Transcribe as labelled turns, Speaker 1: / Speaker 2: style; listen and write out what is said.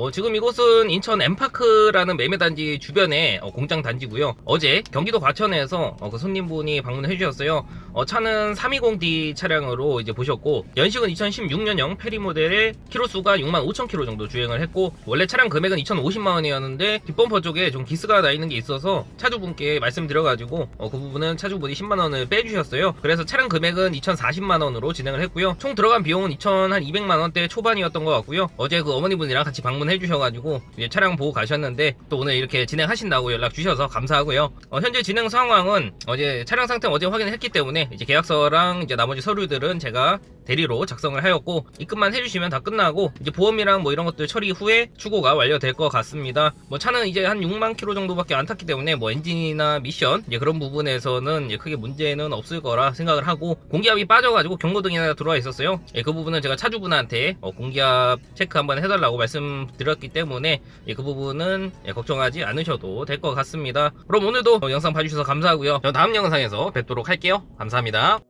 Speaker 1: 어, 지금 이곳은 인천 엠파크라는 매매단지 주변에 어, 공장 단지고요. 어제 경기도 과천에서 어, 그 손님분이 방문해 주셨어요. 어, 차는 320D 차량으로 이제 보셨고 연식은 2016년형 페리 모델의 키로수가 6만 5천 킬로 정도 주행을 했고 원래 차량 금액은 2,050만 원이었는데 뒷범퍼 쪽에 좀 기스가 나 있는 게 있어서 차주분께 말씀드려가지고 어, 그 부분은 차주분이 10만 원을 빼주셨어요. 그래서 차량 금액은 2,040만 원으로 진행을 했고요. 총 들어간 비용은 2,200만 원대 초반이었던 것 같고요. 어제 그 어머니분이랑 같이 방문해 주셔가지고 이제 차량 보고 가셨는데 또 오늘 이렇게 진행하신다고 연락 주셔서 감사하고요. 어, 현재 진행 상황은 어제 차량 상태 어제 확인했기 때문에 이제 계약서랑 이제 나머지 서류들은 제가 대리로 작성을 하였고 입금만 해주시면 다 끝나고 이제 보험이랑 뭐 이런 것들 처리 후에 출고가 완료될 것 같습니다. 뭐 차는 이제 한 6만 킬로 정도밖에 안 탔기 때문에 뭐 엔진이나 미션 이제 그런 부분에서는 이제 크게 문제는 없을 거라 생각을 하고 공기압이 빠져가지고 경고등이나 들어와 있었어요. 예, 그 부분은 제가 차주분한테 어, 공기압 체크 한번 해달라고 말씀 드렸기 때문에 예, 그 부분은 예, 걱정하지 않으셔도 될 것 같습니다. 그럼 오늘도 어, 영상 봐주셔서 감사하고요. 저 다음 영상에서 뵙도록 할게요. 감사합니다.